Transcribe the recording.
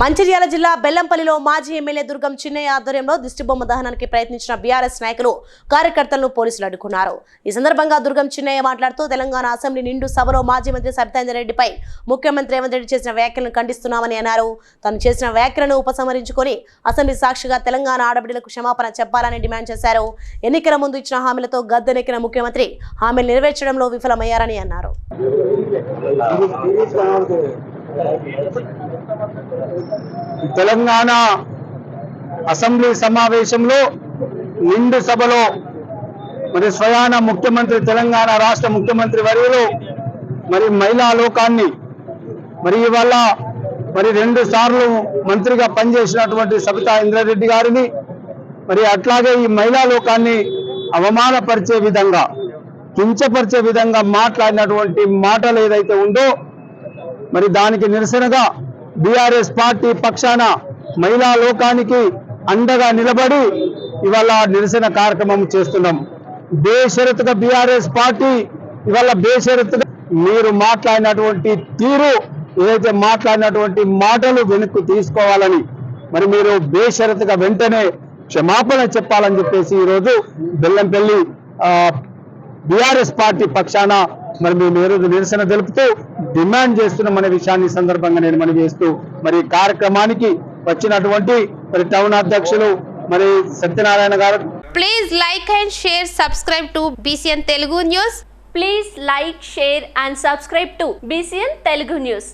మంచిర్యాల జిల్లా బెల్లంపల్లిలో మాజీ ఎమ్మెల్యే దుర్గం చిన్నయ్య ఆధ్వర్యంలో దిష్టిబొమ్మ దహనానికి ప్రయత్నించిన బీఆర్ఎస్ నాయకులు కార్యకర్తలను పోలీసులు అడ్డుకున్నారు. ఈ సందర్భంగా దుర్గం చిన్నయ్య మాట్లాడుతూ తెలంగాణ అసెంబ్లీ నిండు సభలో మాజీ మంత్రి సబితాంజన్ రెడ్డిపై ముఖ్యమంత్రి రేవంత్ రెడ్డి చేసిన వ్యాఖ్యలను ఖండిస్తున్నామని అన్నారు. తను చేసిన వ్యాఖ్యలను ఉపసంహరించుకొని అసెంబ్లీ సాక్షిగా తెలంగాణ ఆడబిడ్డలకు క్షమాపణ చెప్పాలని డిమాండ్ చేశారు. ఎన్నికల ముందు ఇచ్చిన హామీలతో గద్దెనెక్కిన ముఖ్యమంత్రి హామీలు నెరవేర్చడంలో విఫలమయ్యారని అన్నారు. తెలంగాణ అసెంబ్లీ సమావేశంలో నిండు సభలో మరి స్వయాన ముఖ్యమంత్రి తెలంగాణ రాష్ట్ర ముఖ్యమంత్రి వర్యులు మరి మహిళా లోకాన్ని మరి ఇవాళ మరి రెండు సార్లు మంత్రిగా పనిచేసినటువంటి సబితా ఇంద్రారెడ్డి గారిని మరి అట్లాగే ఈ మహిళా లోకాన్ని అవమానపరిచే విధంగా కించపరిచే విధంగా మాట్లాడినటువంటి మాటలు ఏదైతే ఉందో మరి దానికి నిరసనగా బీఆర్ఎస్ పార్టీ పక్షాన మహిళా లోకానికి అండగా నిలబడి ఇవాళ నిరసన కార్యక్రమం చేస్తున్నాం. బేషరతుగా బీఆర్ఎస్ పార్టీ ఇవాళ బేషరతుగా మీరు మాట్లాడినటువంటి తీరు ఏదైతే మాట్లాడినటువంటి మాటలు వెనక్కు తీసుకోవాలని మరి మీరు బేషరతుగా వెంటనే క్షమాపణ చెప్పాలని చెప్పేసి ఈరోజు బెల్లంపల్లి బీఆర్ఎస్ పార్టీ పక్షాన మరి మేము ఈ రోజు నిరసన తెలుపుతూ డిమాండ్ చేస్తున్నాం అనే విషయాన్ని సందర్భంగా నేను మనవి చేస్తూ మరి కార్యక్రమానికి వచ్చినటువంటి మరి టౌన్ అధ్యక్షులు మరి సత్యనారాయణ గారు. Please like and share subscribe to BCN Telugu news please like share and subscribe to BCN Telugu news